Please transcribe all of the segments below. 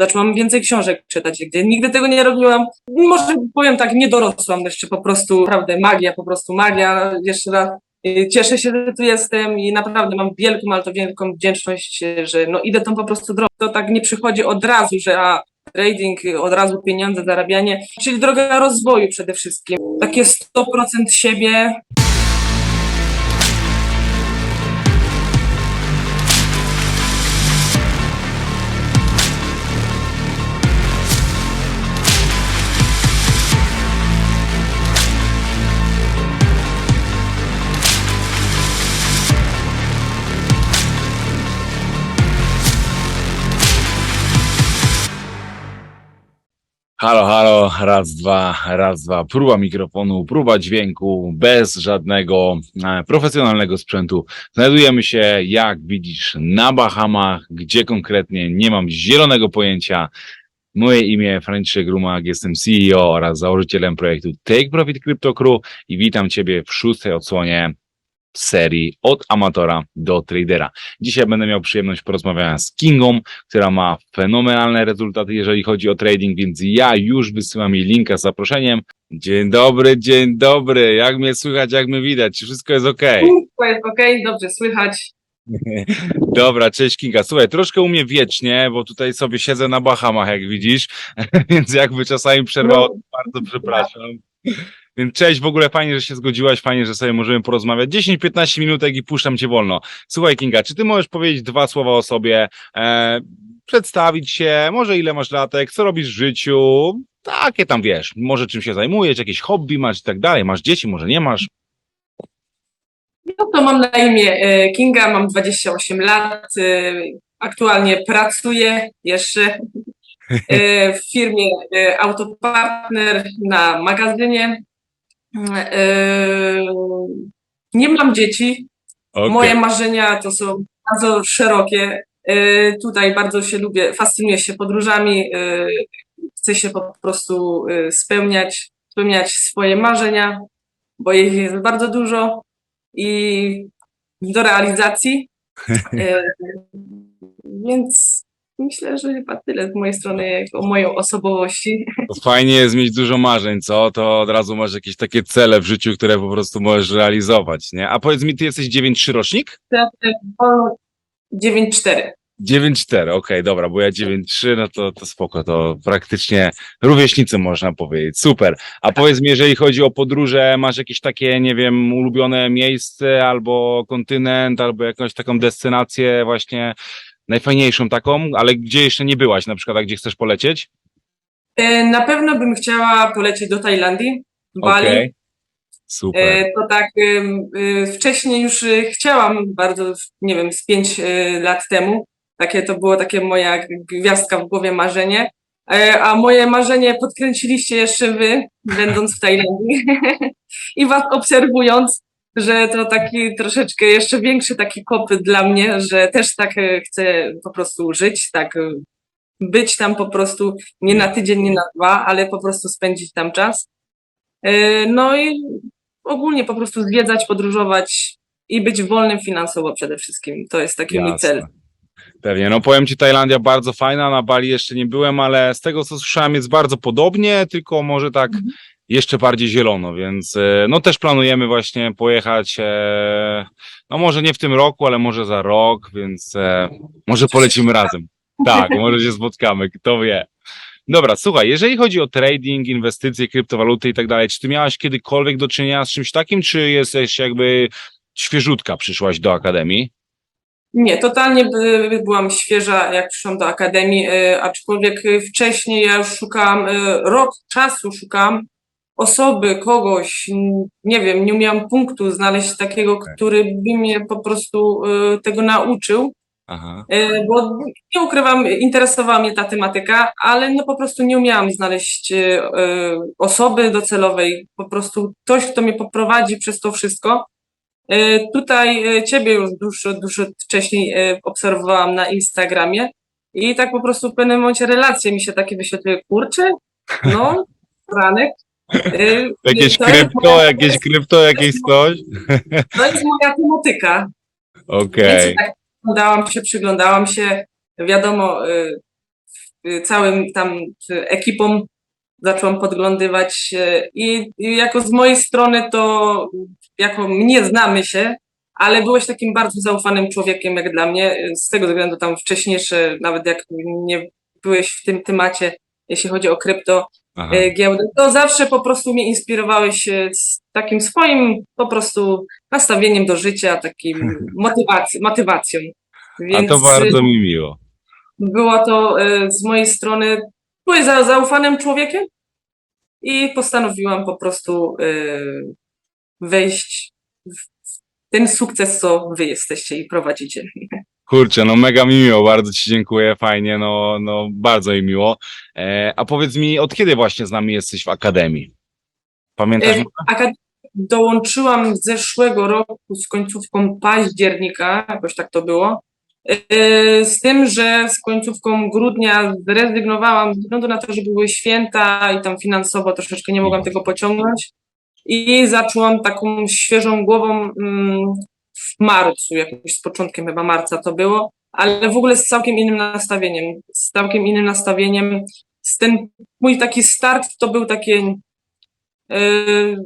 zaczęłam więcej książek czytać, gdzie nigdy tego nie robiłam. Może powiem tak, nie dorosłam jeszcze po prostu, naprawdę magia, po prostu magia, jeszcze raz. y, Cieszę się, że tu jestem i naprawdę mam wielką, ale to wielką wdzięczność, że no idę tą po prostu drogą. To tak nie przychodzi od razu, że a, trading, od razu pieniądze, zarabianie, czyli droga rozwoju przede wszystkim. Takie 100% siebie, Halo, halo, raz, dwa, raz, dwa. Próba mikrofonu, próba dźwięku, bez żadnego e, profesjonalnego sprzętu. Znajdujemy się, jak widzisz, na Bahamach, gdzie konkretnie nie mam zielonego pojęcia. Moje imię Franciszek Rumak, jestem CEO oraz założycielem projektu Take Profit Crypto Crew i witam Ciebie w szóstej odsłonie serii od amatora do tradera. Dzisiaj będę miał przyjemność porozmawiania z Kingą, która ma fenomenalne rezultaty, jeżeli chodzi o trading, więc ja już wysyłam jej linka z zaproszeniem. Dzień dobry, dzień dobry. Jak mnie słychać, jak mnie widać? Czy wszystko jest ok? wszystko jest okej, dobrze słychać. Dobra, cześć Kinga. Słuchaj, troszkę u mnie wiecznie, bo tutaj sobie siedzę na Bahamach, jak widzisz, więc jakby czasami przerwało, to bardzo przepraszam. Więc cześć, w ogóle fajnie, że się zgodziłaś, fajnie, że sobie możemy porozmawiać. 10-15 minutek i puszczam cię wolno. Słuchaj Kinga, czy ty możesz powiedzieć dwa słowa o sobie, e, przedstawić się, może ile masz latek, co robisz w życiu, takie tam wiesz, może czym się zajmujesz, jakieś hobby masz i tak dalej, masz dzieci, może nie masz. No to mam na imię e, Kinga, mam 28 lat, e, aktualnie pracuję jeszcze e, w firmie Autopartner na magazynie. E, Nie mam dzieci, Okej. moje marzenia to są bardzo szerokie. E, Tutaj bardzo się lubię, fascynuję się podróżami, e, chcę się po prostu spełniać, spełniać swoje marzenia, bo ich jest bardzo dużo i do realizacji. Więc myślę, że chyba tyle z mojej strony o mojej osobowości. To fajnie jest mieć dużo marzeń, co? To od razu masz jakieś takie cele w życiu, które po prostu możesz realizować, nie? A powiedz mi, ty jesteś 9-3 rocznik? 9-4. 9-4, okej, dobra, bo ja 9-3, no to, to spoko, to praktycznie rówieśnicy można powiedzieć, super. A powiedz mi, jeżeli chodzi o podróże, masz jakieś takie, nie wiem, ulubione miejsce, albo kontynent, albo jakąś taką destynację właśnie najfajniejszą taką, ale gdzie jeszcze nie byłaś, na przykład, a gdzie chcesz polecieć? E, Na pewno bym chciała polecieć do Tajlandii, Bali. Okej, super. E, To tak, y, wcześniej już chciałam bardzo, nie wiem, z pięć lat temu. Takie to było takie moja gwiazdka w głowie marzenie. E, A moje marzenie podkręciliście jeszcze wy, będąc w Tajlandii i was obserwując, że to taki troszeczkę jeszcze większy taki kopyt dla mnie, że też tak e, chcę po prostu żyć, tak e, być tam po prostu nie na tydzień, nie na dwa, ale po prostu spędzić tam czas. E, No i ogólnie po prostu zwiedzać, podróżować i być wolnym finansowo przede wszystkim. To jest taki mój Jasne. cel. Pewnie, no powiem Ci, Tajlandia bardzo fajna, na Bali jeszcze nie byłem, ale z tego co słyszałem jest bardzo podobnie, tylko może tak Mhm. Jeszcze bardziej zielono, więc e, no też planujemy właśnie pojechać, e, no może nie w tym roku, ale może za rok, więc e, może polecimy razem. Tak, może się spotkamy, kto wie. Dobra, słuchaj, jeżeli chodzi o trading, inwestycje, kryptowaluty i tak dalej, czy ty miałaś kiedykolwiek do czynienia z czymś takim, czy jesteś jakby świeżutka przyszłaś do akademii? Nie, totalnie by, byłam świeża, jak przyszłam do akademii, aczkolwiek wcześniej ja już szukałam, rok czasu szukałam osoby, kogoś, nie wiem, nie umiałam punktu znaleźć takiego, który by mnie po prostu e, tego nauczył. Aha. E, Bo nie ukrywam, interesowała mnie ta tematyka, ale no po prostu nie umiałam znaleźć e, osoby docelowej, po prostu ktoś, kto mnie poprowadzi przez to wszystko. Tutaj Ciebie już dużo, dużo wcześniej obserwowałam na Instagramie i tak po prostu w pewnym momencie relacje mi się takie wyświetliły, kurczę, no, ranek. E, Jakieś to krypto, jakieś krypto, jakieś coś? To jest moja tematyka. Okej. Więc tak przyglądałam się, przyglądałam się. Wiadomo, y, y, całym tam y, ekipą zaczęłam podglądywać y, i, i jako z mojej strony to jako mnie znamy się, ale byłeś takim bardzo zaufanym człowiekiem jak dla mnie, y, z tego względu tam wcześniejsze, nawet jak nie byłeś w tym temacie, jeśli chodzi o krypto, Aha. e, giełdy, to zawsze po prostu mnie inspirowałeś z takim swoim po prostu nastawieniem do życia, takim motywac- motywacją. A Więc to bardzo e, mi miło. było to z mojej strony, byłeś za, zaufanym człowiekiem i postanowiłam po prostu wejść w ten sukces, co wy jesteście i prowadzicie. Kurczę, no mega mi miło, bardzo ci dziękuję, fajnie, no, no bardzo mi miło. E, a powiedz mi, od kiedy właśnie z nami jesteś w Akademii? Pamiętasz? E, Akad- dołączyłam zeszłego roku z końcówką października, jakoś tak to było. E, Z tym, że z końcówką grudnia zrezygnowałam ze względu na to, że były święta i tam finansowo troszeczkę nie mogłam tego pociągnąć. I zaczęłam taką świeżą głową mm, w marcu, jakoś z początkiem chyba marca to było, ale w ogóle z całkiem innym nastawieniem. Z całkiem innym nastawieniem. Z ten mój taki start to był takie Yy,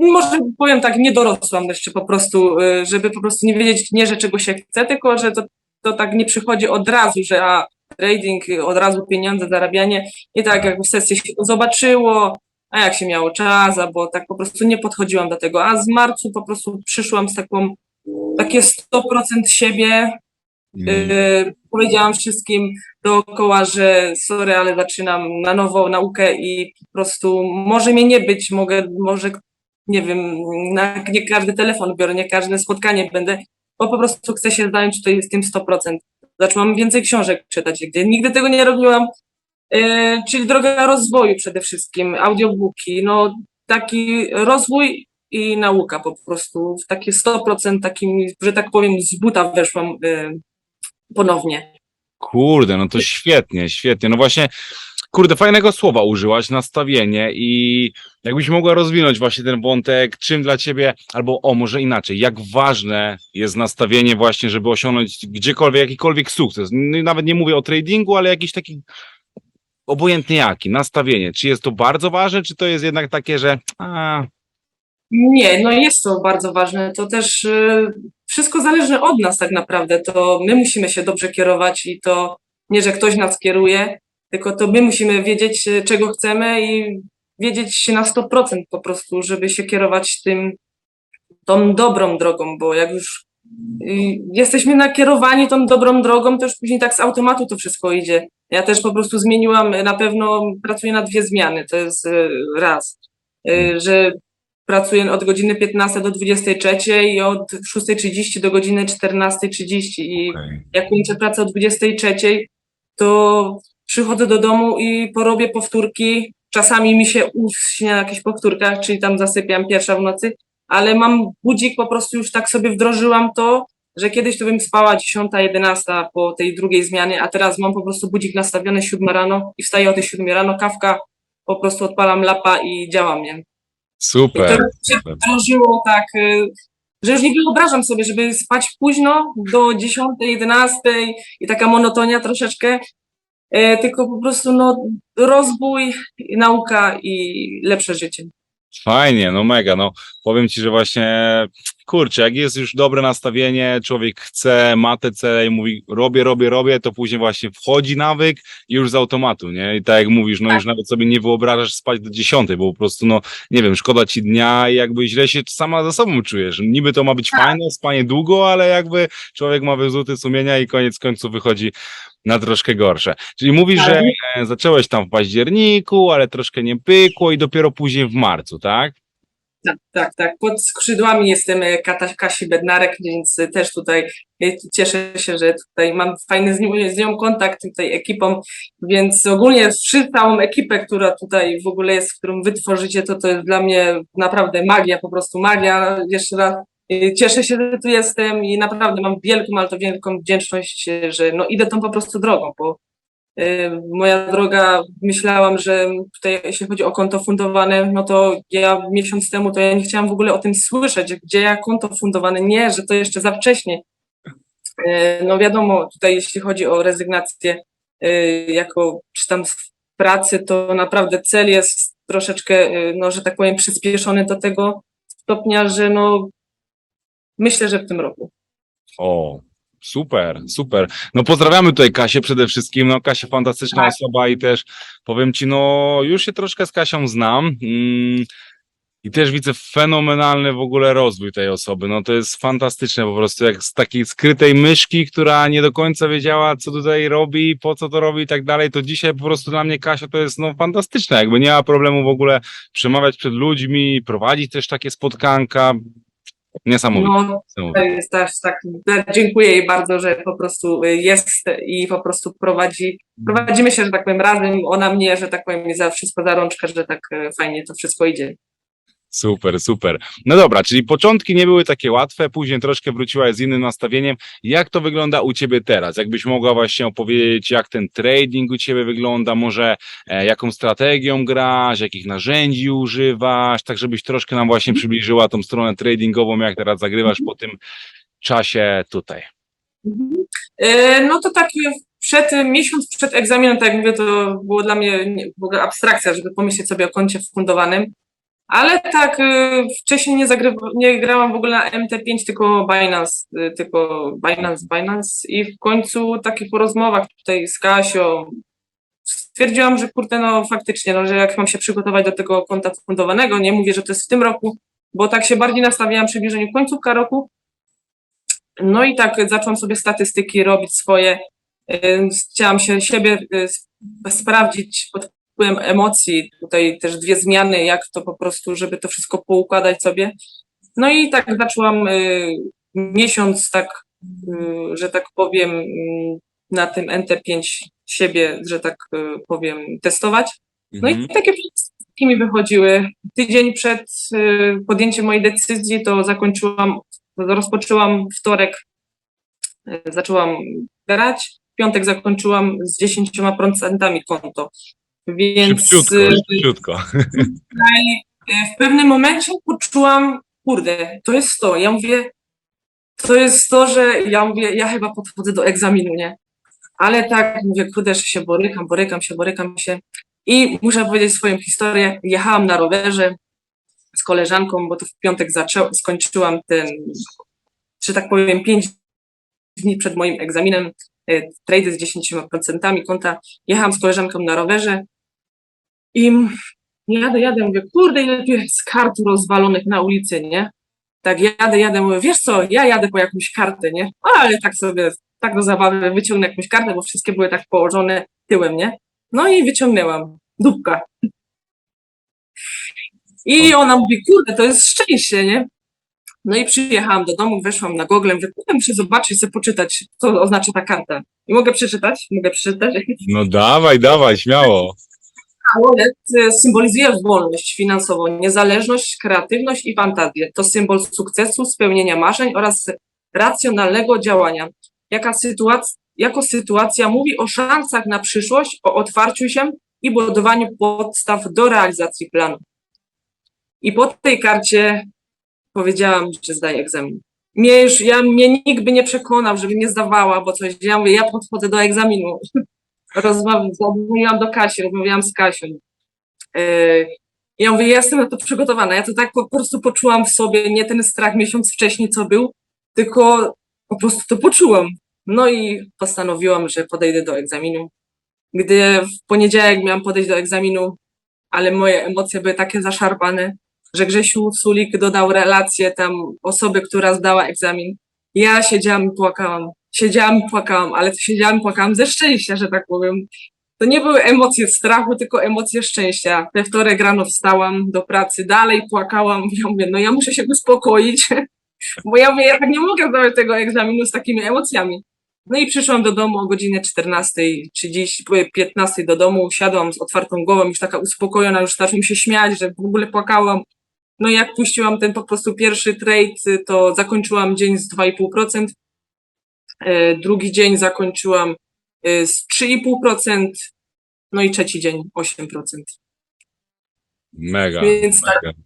może powiem tak, nie dorosłam jeszcze po prostu, yy, żeby po prostu nie wiedzieć nie, że czego się chce, tylko że to, to tak nie przychodzi od razu, że a trading, od razu pieniądze, zarabianie i tak jakby sesję się zobaczyło, a jak się miało czas, albo tak po prostu nie podchodziłam do tego, a z marcu po prostu przyszłam z taką, takie 100% siebie, Mm, Yy, powiedziałam wszystkim dookoła, że sorry, ale zaczynam na nowo naukę i po prostu może mnie nie być, mogę, może nie wiem, na nie każdy telefon biorę, nie każde spotkanie będę, bo po prostu chcę się zająć tutaj z tym 100%. Zaczęłam więcej książek czytać, gdzie nigdy tego nie robiłam, czyli droga rozwoju przede wszystkim, audiobooki, no taki rozwój i nauka po prostu, w takie 100% takim, że tak powiem, z buta weszłam yy, ponownie. Kurde, no to świetnie, świetnie. No właśnie, kurde, fajnego słowa użyłaś, nastawienie i jakbyś mogła rozwinąć właśnie ten wątek, czym dla ciebie, albo o, może inaczej, jak ważne jest nastawienie właśnie, żeby osiągnąć gdziekolwiek, jakikolwiek sukces. Nawet nie mówię o tradingu, ale jakiś taki obojętnie jaki, nastawienie. Czy jest to bardzo ważne, czy to jest jednak takie, że a, Nie, no jest to bardzo ważne. To też y, wszystko zależy od nas tak naprawdę. To my musimy się dobrze kierować i to nie, że ktoś nas kieruje, tylko to my musimy wiedzieć, y, czego chcemy i wiedzieć się na 100% po prostu, żeby się kierować tym, tą dobrą drogą, bo jak już jesteśmy nakierowani tą dobrą drogą, to już później tak z automatu to wszystko idzie. Ja też po prostu zmieniłam, y, na pewno pracuję na dwie zmiany, to jest y, raz, y, że pracuję od godziny 15 do 23 i od 6.30 do godziny 14.30 i jak kończę pracę o 23, to przychodzę do domu i porobię powtórki. Czasami mi się uśnie na jakichś powtórkach, czyli tam zasypiam pierwsza w nocy, ale mam budzik, po prostu już tak sobie wdrożyłam to, że kiedyś to bym spała 10, 11 po tej drugiej zmianie, a teraz mam po prostu budzik nastawiony 7 rano i wstaję o tej 7 rano, kawka, po prostu odpalam lapa i działam, nie? I super. to się wdrożyło tak, y, że już nie wyobrażam sobie, żeby spać późno do 10, 11 i taka monotonia troszeczkę, e, tylko po prostu no, rozwój, nauka i lepsze życie. Fajnie, no mega, no. Powiem ci, że właśnie, kurczę, jak jest już dobre nastawienie, człowiek chce, ma te cele i mówi robię, robię, robię, to później właśnie wchodzi nawyk i już z automatu, nie? I tak jak mówisz, no już nawet sobie nie wyobrażasz spać do dziesiątej, bo po prostu, no nie wiem, szkoda ci dnia i jakby źle się sama ze sobą czujesz. Niby to ma być fajne, spanie długo, ale jakby człowiek ma wyrzuty sumienia i koniec końców wychodzi na troszkę gorsze. Czyli mówisz, że e, zacząłeś tam w październiku, ale troszkę nie pykło i dopiero później w marcu, tak? Tak, tak, tak. Pod skrzydłami jestem e, Kata, Kasi Bednarek, więc też tutaj e, cieszę się, że tutaj mam fajny z nią, z nią kontakt, tutaj ekipą, więc ogólnie przy całą ekipę, która tutaj w ogóle jest, którą wy tworzycie, to to jest dla mnie naprawdę magia, po prostu magia. Jeszcze raz e, cieszę się, że tu jestem i naprawdę mam wielką, ale to wielką wdzięczność, że no idę tą po prostu drogą, bo moja droga, myślałam, że tutaj jeśli chodzi o konto fundowane, no to ja miesiąc temu to ja nie chciałam w ogóle o tym słyszeć, gdzie ja konto fundowane, nie, że to jeszcze za wcześnie. E, No wiadomo, tutaj jeśli chodzi o rezygnację y, jako czy tam w pracy, to naprawdę cel jest troszeczkę, y, no, że tak powiem, przyspieszony do tego stopnia, że no myślę, że w tym roku. O, super, super. No pozdrawiamy tutaj Kasię przede wszystkim. No Kasia fantastyczna Tak. osoba i też powiem ci, no już się troszkę z Kasią znam. Mm, I też widzę fenomenalny w ogóle rozwój tej osoby. No to jest fantastyczne po prostu, jak z takiej skrytej myszki, która nie do końca wiedziała, co tutaj robi, po co to robi i tak dalej, to dzisiaj po prostu dla mnie Kasia to jest no fantastyczne. Jakby nie ma problemu w ogóle przemawiać przed ludźmi, prowadzić też takie spotkanka. Niesamowite. No, niesamowite. to jest też tak, dziękuję jej bardzo, że po prostu y, jest i po prostu prowadzi, prowadzimy się, że tak powiem, razem, ona mnie, że tak powiem, za wszystko za rączkę, że tak y, fajnie to wszystko idzie. Super, super. No dobra, czyli początki nie były takie łatwe, później troszkę wróciłaś z innym nastawieniem. Jak to wygląda u Ciebie teraz? Jakbyś mogła właśnie opowiedzieć, jak ten trading u Ciebie wygląda, może e, jaką strategią grasz, jakich narzędzi używasz, tak żebyś troszkę nam właśnie przybliżyła tą stronę tradingową, jak teraz zagrywasz po tym czasie tutaj. E, No to tak y, przed, miesiąc przed egzaminem, tak jak mówię, to było dla mnie nie- w ogóle abstrakcja, żeby pomyśleć sobie o koncie fundowanym. Ale tak, y, wcześniej nie, zagrywa, nie grałam w ogóle na MT5, tylko Binance, y, tylko Binance, Binance i w końcu takie po rozmowach tutaj z Kasią stwierdziłam, że kurde, no faktycznie, no, że jak mam się przygotować do tego konta fundowanego, nie mówię, że to jest w tym roku, bo tak się bardziej nastawiałam przy bliżeniu końcówka roku, no i tak zaczęłam sobie statystyki robić swoje. y, Chciałam się siebie sprawdzić pod wpływem emocji. Tutaj też dwie zmiany, jak to po prostu, żeby to wszystko poukładać sobie. No i tak zaczęłam y, miesiąc, tak, y, że tak powiem, y, na tym NT5 siebie, że tak y, powiem, testować. No Mhm. i takie statystyki mi wychodziły. Tydzień przed y, podjęciem mojej decyzji to zakończyłam, rozpoczęłam wtorek, y, zaczęłam grać, w piątek zakończyłam z 10% konto. Więc Szybciutko, y, szybciutko. y, w pewnym momencie poczułam, kurde, to jest to. Ja mówię, to jest to, że ja mówię, ja chyba podchodzę do egzaminu, nie? Ale tak, mówię, kurde, że się borykam, borykam się, borykam się. I muszę powiedzieć swoją historię. Jechałam na rowerze z koleżanką, bo to w piątek zaczę- skończyłam ten, że tak powiem, pięć dni przed moim egzaminem, y, trady z 10% konta. Jechałam z koleżanką na rowerze i jadę, jadę, mówię, kurde, ile tu jest kart rozwalonych na ulicy, nie? Tak jadę, jadę, mówię, wiesz co, ja jadę po jakąś kartę, nie? Ale tak sobie, tak do zabawy wyciągnę jakąś kartę, bo wszystkie były tak położone tyłem, nie? No i wyciągnęłam. Dupka. I ona mówi, kurde, to jest szczęście, nie? No i przyjechałam do domu, weszłam na Google, mówię, kurde, muszę zobaczyć, sobie poczytać, co oznacza ta karta. I mogę przeczytać? Mogę przeczytać? No dawaj, dawaj, śmiało. Wallet e, symbolizuje wolność finansową, niezależność, kreatywność i fantazję. To symbol sukcesu, spełnienia marzeń oraz racjonalnego działania. Jaka sytuacja, jako sytuacja mówi o szansach na przyszłość, o otwarciu się i budowaniu podstaw do realizacji planu. I po tej karcie powiedziałam, że zdaję egzamin. Mnie już, ja, mnie nikt by nie przekonał, żebym nie zdawała, bo coś, ja mówię, ja podchodzę do egzaminu rozmawiałam, do Kasi, rozmawiałam z Kasią. Yy, Ja mówię, ja jestem na to przygotowana. Ja to tak po prostu poczułam w sobie, nie ten strach miesiąc wcześniej, co był, tylko po prostu to poczułam. No i postanowiłam, że podejdę do egzaminu. Gdy w poniedziałek miałam podejść do egzaminu, ale moje emocje były takie zaszarpane, że Grzesiu Sulik dodał relację tam osoby, która zdała egzamin. Ja siedziałam i płakałam. Siedziałam i płakałam, ale to siedziałam i płakałam ze szczęścia, że tak powiem. To nie były emocje strachu, tylko emocje szczęścia. We wtorek rano wstałam do pracy, dalej płakałam. Ja mówię, no ja muszę się uspokoić, bo ja mówię, ja tak nie mogę zdawać tego egzaminu z takimi emocjami. No i przyszłam do domu o godzinie 14.30, 15 do domu, siadłam z otwartą głową, już taka uspokojona, już zaczęłam się śmiać, że w ogóle płakałam. No i jak puściłam ten po prostu pierwszy trade, to zakończyłam dzień z 2,5%. E, Drugi dzień zakończyłam e, z 3,5%, no i trzeci dzień 8%. Mega, Więc tak, mega.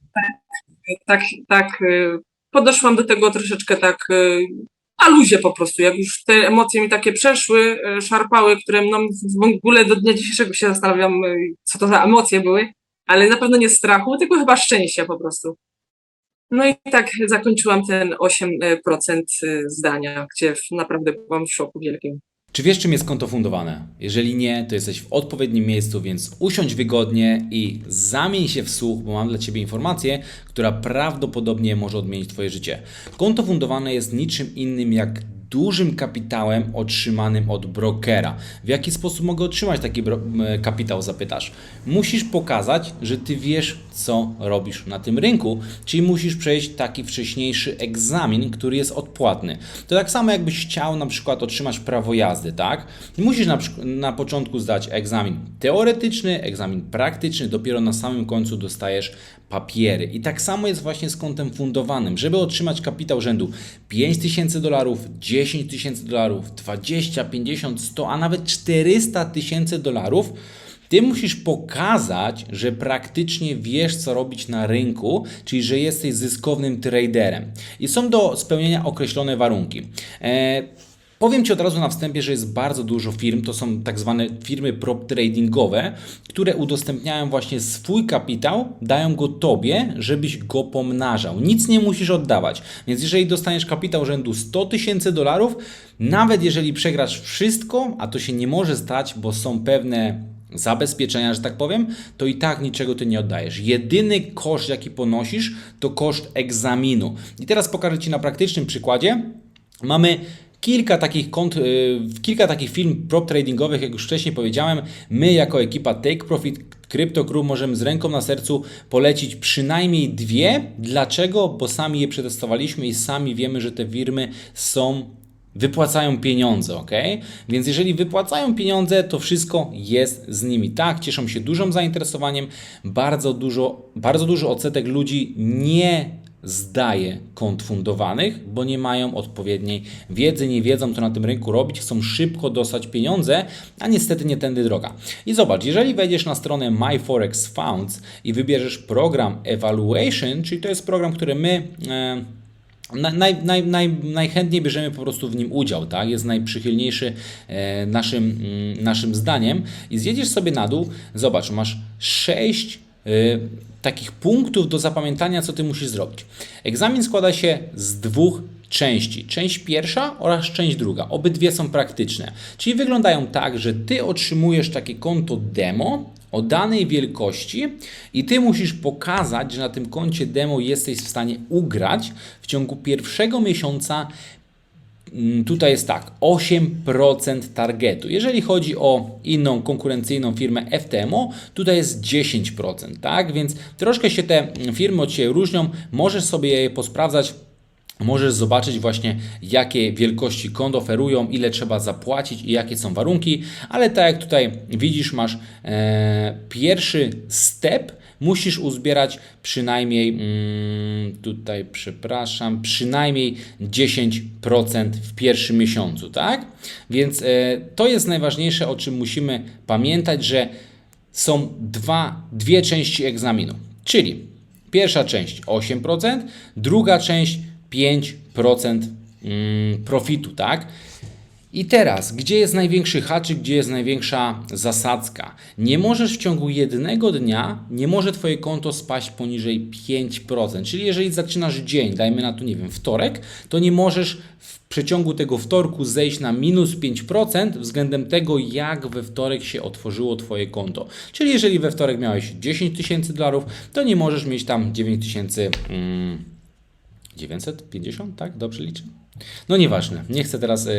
tak, tak e, podeszłam do tego troszeczkę tak na luzie po prostu. Jak już te emocje mi takie przeszły, szarpały, które mną w ogóle do dnia dzisiejszego się zastanawiam, co to za emocje były, ale na pewno nie strachu, tylko chyba szczęścia po prostu. No i tak zakończyłam ten 8% zdania, gdzie naprawdę byłam w szoku wielkim. Czy wiesz, czym jest konto fundowane? Jeżeli nie, to jesteś w odpowiednim miejscu, więc usiądź wygodnie i zamień się w słuch, bo mam dla Ciebie informację, która prawdopodobnie może odmienić Twoje życie. Konto fundowane jest niczym innym jak dużym kapitałem otrzymanym od brokera. W jaki sposób mogę otrzymać taki kapitał, zapytasz? Musisz pokazać, że Ty wiesz, co robisz na tym rynku, czyli musisz przejść taki wcześniejszy egzamin, który jest odpłatny. To tak samo jakbyś chciał na przykład otrzymać prawo jazdy, tak? Musisz na, na początku zdać egzamin teoretyczny, egzamin praktyczny, dopiero na samym końcu dostajesz papiery. I tak samo jest właśnie z kontem fundowanym. Żeby otrzymać kapitał rzędu 5 tysięcy dolarów, 10 tysięcy dolarów, 20, 50, 100, a nawet 400 tysięcy dolarów, ty musisz pokazać, że praktycznie wiesz, co robić na rynku, czyli że jesteś zyskownym traderem. I są do spełnienia określone warunki. E, Powiem Ci od razu na wstępie, że jest bardzo dużo firm, to są tak zwane firmy prop tradingowe, które udostępniają właśnie swój kapitał, dają go Tobie, żebyś go pomnażał. Nic nie musisz oddawać. Więc jeżeli dostaniesz kapitał rzędu 100 tysięcy dolarów, nawet jeżeli przegrasz wszystko, a to się nie może stać, bo są pewne zabezpieczenia, że tak powiem, to i tak niczego ty nie oddajesz. Jedyny koszt, jaki ponosisz, to koszt egzaminu. I teraz pokażę Ci na praktycznym przykładzie. Mamy kilka takich kont, y, kilka takich firm prop tradingowych, jak już wcześniej powiedziałem. My jako ekipa Take Profit Crypto Crew możemy z ręką na sercu polecić przynajmniej dwie. Dlaczego? Bo sami je przetestowaliśmy i sami wiemy, że te firmy są wypłacają pieniądze, ok? Więc jeżeli wypłacają pieniądze, to wszystko jest z nimi. Tak, cieszą się dużym zainteresowaniem, bardzo dużo, bardzo duży odsetek ludzi nie zdaje kont fundowanych, bo nie mają odpowiedniej wiedzy, nie wiedzą, co na tym rynku robić, chcą szybko dostać pieniądze, a niestety nie tędy droga. I zobacz, jeżeli wejdziesz na stronę MyForex Funds i wybierzesz program Evaluation, czyli to jest program, który my... E, naj, naj, naj, najchętniej bierzemy po prostu w nim udział, tak? Jest najprzychylniejszy e, naszym, mm, naszym zdaniem. I zjedziesz sobie na dół, zobacz, masz 6 e, takich punktów do zapamiętania, co ty musisz zrobić. Egzamin składa się z dwóch części. Część pierwsza oraz część druga. Obydwie są praktyczne. Czyli wyglądają tak, że ty otrzymujesz takie konto demo, o danej wielkości i ty musisz pokazać, że na tym koncie demo jesteś w stanie ugrać w ciągu pierwszego miesiąca. Mm, Tutaj jest tak, 8% targetu. Jeżeli chodzi o inną konkurencyjną firmę FTMO, tutaj jest 10%, tak? Więc troszkę się te firmy od siebie różnią. Możesz sobie je posprawdzać Możesz zobaczyć właśnie, jakie wielkości kont oferują, ile trzeba zapłacić i jakie są warunki, ale tak jak tutaj widzisz, masz e, pierwszy step, musisz uzbierać przynajmniej, mm, tutaj przepraszam, przynajmniej 10% w pierwszym miesiącu, tak? Więc e, to jest najważniejsze, o czym musimy pamiętać, że są dwa, dwie części egzaminu, czyli pierwsza część 8%, druga część 5% mm, profitu, tak? I teraz, gdzie jest największy haczyk, gdzie jest największa zasadzka? Nie możesz w ciągu jednego dnia, nie może Twoje konto spaść poniżej 5%. Czyli jeżeli zaczynasz dzień, dajmy na to, nie wiem, wtorek, to nie możesz w przeciągu tego wtorku zejść na minus 5% względem tego, jak we wtorek się otworzyło Twoje konto. Czyli jeżeli we wtorek miałeś 10 tysięcy dolarów, to nie możesz mieć tam 9 tysięcy... Mm, 950, tak? Dobrze liczę? No nieważne. Nie chcę teraz e,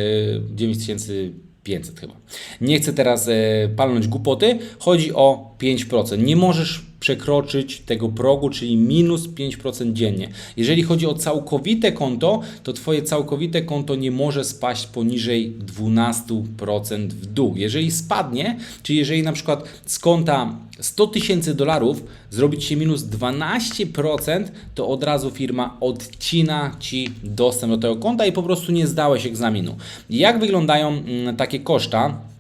9500 chyba. Nie chcę teraz e, palnąć głupoty. Chodzi o 5%. Nie możesz przekroczyć tego progu, czyli minus 5% dziennie. Jeżeli chodzi o całkowite konto, to Twoje całkowite konto nie może spaść poniżej 12% w dół. Jeżeli spadnie, czyli jeżeli na przykład z konta 100 tysięcy dolarów zrobić się minus 12%, to od razu firma odcina Ci dostęp do tego konta i po prostu nie zdałeś egzaminu. Jak wyglądają mm, takie koszta?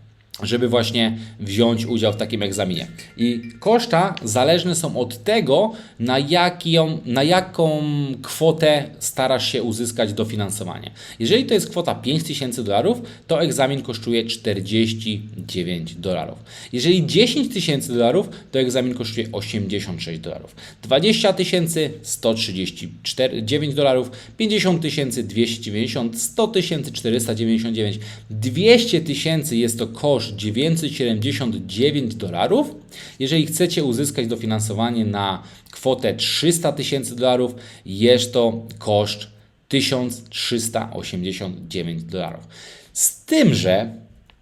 Żeby właśnie wziąć udział w takim egzaminie. I koszta zależne są od tego, na, jaką, na jaką kwotę starasz się uzyskać dofinansowanie. Jeżeli to jest kwota 5000 dolarów, to egzamin kosztuje 49 dolarów. Jeżeli 10 tysięcy dolarów, to egzamin kosztuje 86 dolarów. 20 tysięcy 139 dolarów, 50 tysięcy 290, 100 tysięcy 499, 200 tysięcy jest to koszt 979 dolarów. Jeżeli chcecie uzyskać dofinansowanie na kwotę 300 tysięcy dolarów, jest to koszt 1389 dolarów. Z tym, że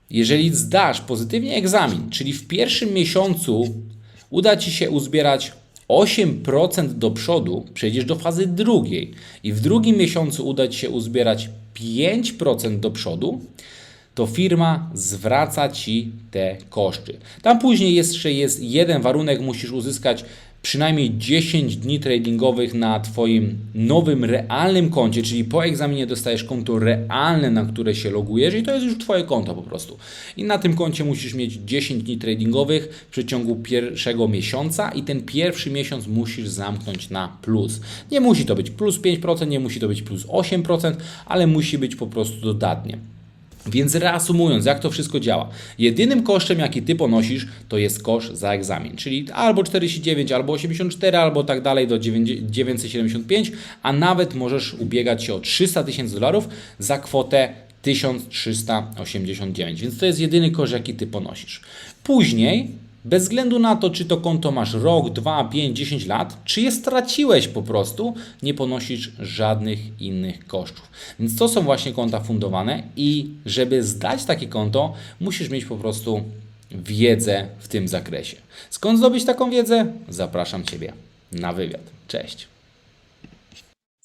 jeżeli zdasz pozytywnie egzamin, czyli w pierwszym miesiącu uda Ci się uzbierać 8% do przodu, przejdziesz do fazy drugiej i w drugim miesiącu uda Ci się uzbierać 5% do przodu, to firma zwraca Ci te koszty. Tam później jeszcze jest jeden warunek, musisz uzyskać przynajmniej 10 dni tradingowych na Twoim nowym, realnym koncie, czyli po egzaminie dostajesz konto realne, na które się logujesz i to jest już Twoje konto po prostu. I na tym koncie musisz mieć 10 dni tradingowych w przeciągu pierwszego miesiąca i ten pierwszy miesiąc musisz zamknąć na plus. Nie musi to być plus 5%, nie musi to być plus 8%, ale musi być po prostu dodatnie. Więc reasumując, jak to wszystko działa. Jedynym kosztem, jaki Ty ponosisz, to jest koszt za egzamin, czyli albo 49, albo 84, albo tak dalej do 975, a nawet możesz ubiegać się o 300 tysięcy dolarów za kwotę 1389, więc to jest jedyny koszt, jaki Ty ponosisz. Później bez względu na to, czy to konto masz rok, 2, 5, 10 lat, czy je straciłeś po prostu, nie ponosisz żadnych innych kosztów. Więc to są właśnie konta fundowane i żeby zdać takie konto, musisz mieć po prostu wiedzę w tym zakresie. Skąd zdobyć taką wiedzę? Zapraszam Ciebie na wywiad. Cześć.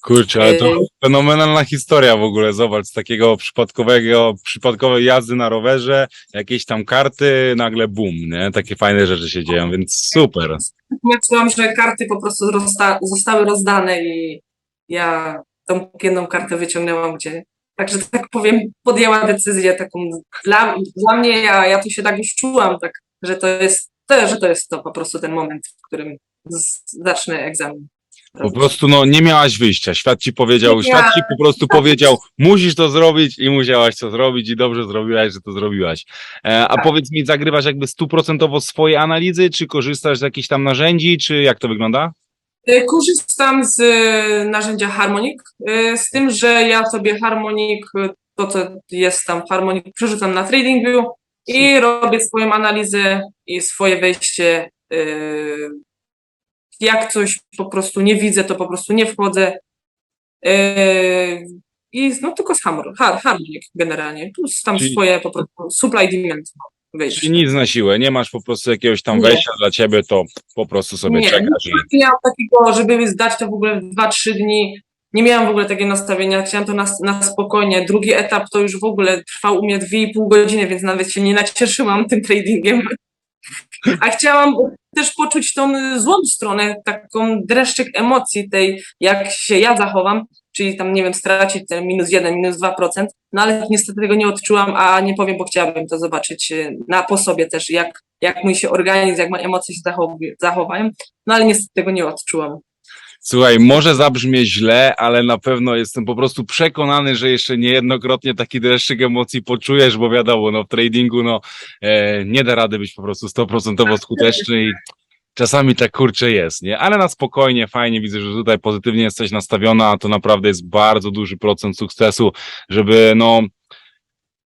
Kurczę, ale to fenomenalna historia w ogóle, zobacz, z takiego przypadkowego, przypadkowej jazdy na rowerze, jakieś tam karty, nagle bum, nie? Takie fajne rzeczy się dzieją, więc super. Ja czułam, że karty po prostu rozsta- zostały rozdane i ja tą jedną kartę wyciągnęłam, gdzie, także tak powiem, podjęła decyzję taką dla, dla mnie, ja, ja tu się tak już czułam, tak, że to jest to, że to jest to po prostu ten moment, w którym z, zacznę egzamin. Po prostu no nie miałaś wyjścia. Świat ci powiedział, Nie świat ci po prostu powiedział, musisz to zrobić i musiałaś to zrobić i dobrze zrobiłaś, że to zrobiłaś. E, a Tak. powiedz mi, zagrywasz jakby stuprocentowo swoje analizy, czy korzystasz z jakichś tam narzędzi, czy jak to wygląda? Y, Korzystam z y, narzędzia Harmonic, y, z tym, że ja sobie Harmonic, y, to co jest tam w Harmonic, przerzucam na TradingView i robię swoją analizę i swoje wejście. Jak coś po prostu nie widzę, to po prostu nie wchodzę. Y, I no tylko z Harmor- Har- Harmonic generalnie, plus tam Czyli- swoje po prostu supply demand wejście. Czyli nic na siłę, nie masz po prostu jakiegoś tam Nie. wejścia dla ciebie, to po prostu sobie Nie, czekasz. I... nie miałam takiego, żeby zdać to w ogóle w 2-3 dni. Nie miałam w ogóle takiego nastawienia, chciałam to na, na spokojnie. Drugi etap to już w ogóle trwał u mnie 2,5 godziny, więc nawet się nie nacieszyłam tym tradingiem. A chciałam też poczuć tą złą stronę, taką dreszczyk emocji tej, jak się ja zachowam, czyli tam, nie wiem, stracić ten minus 1, minus 2%, no ale niestety tego nie odczułam, a nie powiem, bo chciałabym to zobaczyć e, na, po sobie też, jak, jak mój się organizm, jak moje emocje się zachow- zachowają, no ale niestety tego nie odczułam. Słuchaj, może zabrzmie źle, ale na pewno jestem po prostu przekonany, że jeszcze niejednokrotnie taki dreszczyk emocji poczujesz, bo wiadomo, no w tradingu no e, nie da rady być po prostu 100% skuteczny i czasami tak kurczę jest, nie? Ale na spokojnie, fajnie widzę, że tutaj pozytywnie jesteś nastawiona, a to naprawdę jest bardzo duży procent sukcesu, żeby no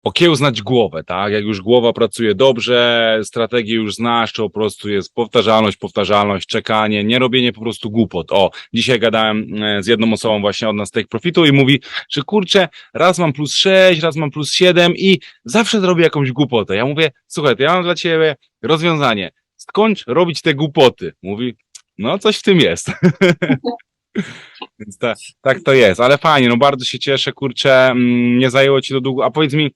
okiełznać głowę, tak? Jak już głowa pracuje dobrze, strategię już znasz, to po prostu jest powtarzalność, powtarzalność, czekanie, nie robienie po prostu głupot. O, dzisiaj gadałem e, z jedną osobą właśnie od nas Take Profitu i mówi, że kurczę, raz mam plus 6, raz mam plus 7 i zawsze zrobię jakąś głupotę. Ja mówię, słuchaj, to ja mam dla ciebie rozwiązanie. Skończ robić te głupoty. Mówi, no coś w tym jest. Więc ta, tak to jest, ale fajnie, no bardzo się cieszę, kurczę, mm, nie zajęło ci to długo. A powiedz mi,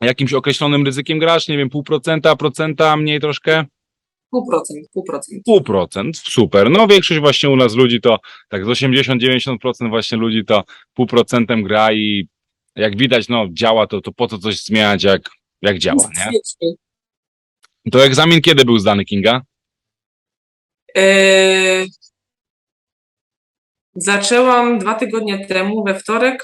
jakimś określonym ryzykiem grasz? Nie wiem, pół procenta, procenta, mniej troszkę? Pół procent, pół procent. Pół procent, super. No większość właśnie u nas ludzi to tak z 80-90% właśnie ludzi to pół procentem gra i jak widać, no działa to, to po co coś zmieniać, jak, jak działa, nie? To egzamin kiedy był zdany, Kinga? E, Zaczęłam dwa tygodnie temu, we wtorek.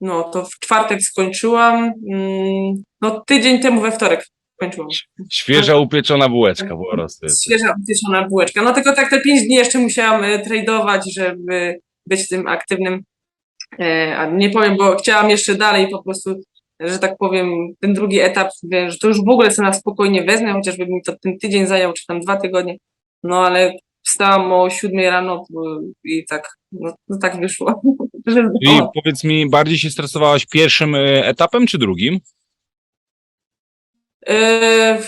No to w czwartek skończyłam. mm, No tydzień temu we wtorek skończyłam. Świeża upieczona bułeczka po prostu. Świeża upieczona bułeczka. No tylko tak te pięć dni jeszcze musiałam e, tradeować, żeby być tym aktywnym. E, A nie powiem, bo chciałam jeszcze dalej po prostu, że tak powiem, ten drugi etap, że to już w ogóle sobie na spokojnie wezmę, chociażby mi to ten tydzień zajął, czy tam dwa tygodnie. No ale wstałam o siódmej rano bo- i tak, no, no tak wyszło. Że, I o, powiedz mi, bardziej się stresowałaś pierwszym e, etapem czy drugim? e,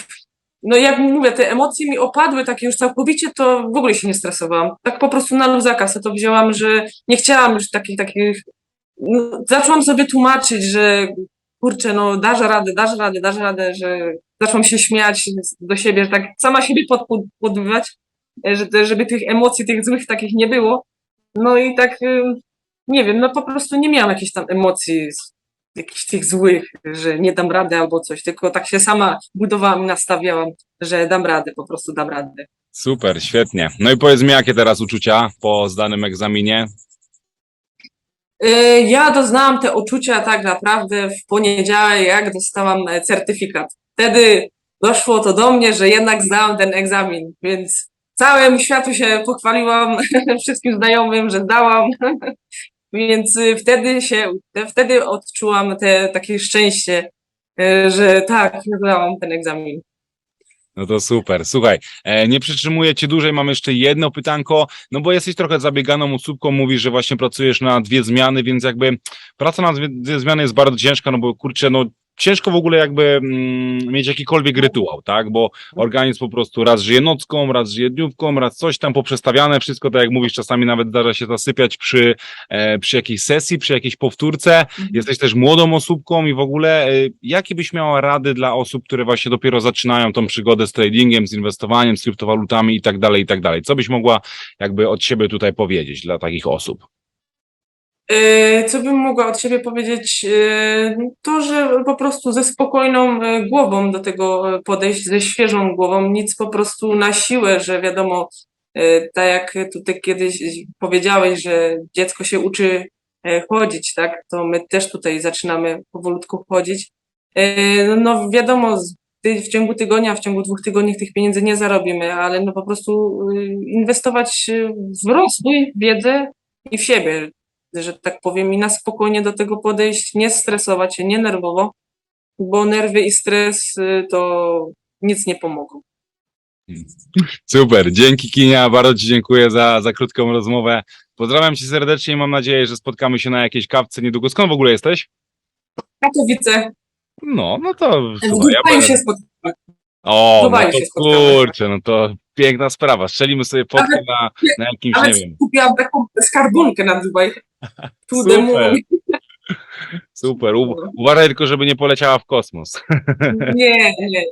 no jak mówię, te emocje mi opadły takie już całkowicie, to w ogóle się nie stresowałam. Tak po prostu na luzaka sobie to wzięłam, że nie chciałam już takich, takich, no, zaczęłam sobie tłumaczyć, że kurczę, no dasz radę, dasz radę, dasz radę, że zaczęłam się śmiać do siebie, że tak sama siebie podpływać, że, żeby tych emocji, tych złych takich nie było. No i tak, ym, nie wiem, no po prostu nie miałam jakichś tam emocji, jakichś tych złych, że nie dam rady albo coś, tylko tak się sama budowałam i nastawiałam, że dam radę, po prostu dam radę. Super, świetnie. No i powiedz mi, jakie teraz uczucia po zdanym egzaminie? Y, Ja doznałam te uczucia tak naprawdę w poniedziałek, jak dostałam e, certyfikat. Wtedy doszło to do mnie, że jednak zdałam ten egzamin, więc całemu światu się pochwaliłam, wszystkim znajomym, że zdałam. Więc wtedy się, wtedy odczułam te takie szczęście, y, że tak, zdałam ten egzamin. No to super. Słuchaj, e, nie przytrzymuję cię dłużej, mam jeszcze jedno pytanko, no bo jesteś trochę zabieganą osóbką, mówisz, że właśnie pracujesz na dwie zmiany, więc jakby praca na dwie zmiany jest bardzo ciężka, no bo kurczę, no ciężko w ogóle jakby mm, mieć jakikolwiek rytuał, tak, bo organizm po prostu raz żyje nocką, raz żyje dniówką, raz coś tam poprzestawiane, wszystko tak jak mówisz, czasami nawet zdarza się zasypiać przy, e, przy jakiejś sesji, przy jakiejś powtórce, Jesteś też młodą osóbką i w ogóle y, jakie byś miała rady dla osób, które właśnie dopiero zaczynają tą przygodę z tradingiem, z inwestowaniem, z kryptowalutami i tak dalej, i tak dalej? Co byś mogła jakby od siebie tutaj powiedzieć dla takich osób? E, Co bym mogła od siebie powiedzieć? E, To, że po prostu ze spokojną e, głową do tego podejść, ze świeżą głową, nic po prostu na siłę, że wiadomo, tak jak tutaj kiedyś powiedziałeś, że dziecko się uczy chodzić, tak? To my też tutaj zaczynamy powolutku chodzić. No wiadomo, w ciągu tygodnia, w ciągu dwóch tygodni tych pieniędzy nie zarobimy, ale no po prostu inwestować w rozwój, wiedzę i w siebie że tak powiem, i na spokojnie do tego podejść, nie stresować się, nie nerwowo, bo nerwy i stres y, to nic nie pomogą. Super, dzięki Kinia, bardzo Ci dziękuję za, za krótką rozmowę. Pozdrawiam Cię serdecznie i mam nadzieję, że spotkamy się na jakiejś kawce niedługo. Skąd w ogóle jesteś? Katowice, No, no to w ja Dubaju będę... się spotkamy. O, no to kurczę, no to piękna sprawa. Strzelimy sobie fotkę na, na jakimś, nie wiem, kupiłam taką skarbonkę na Dubaj. Super. Super. U, uważaj tylko, żeby nie poleciała w kosmos. Nie, nie, nie.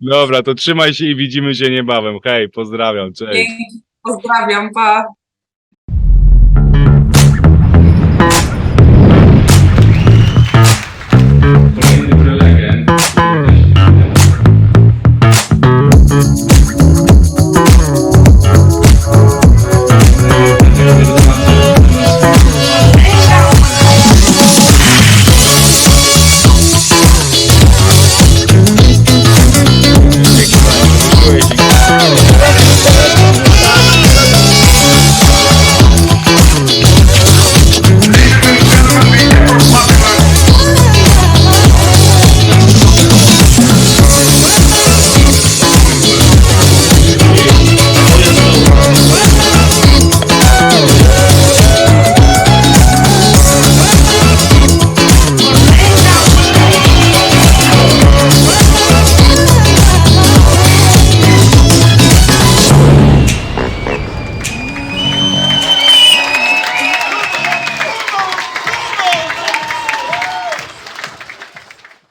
Dobra, to trzymaj się i widzimy się niebawem. Hej, pozdrawiam, cześć. Dzięki, pozdrawiam, pa.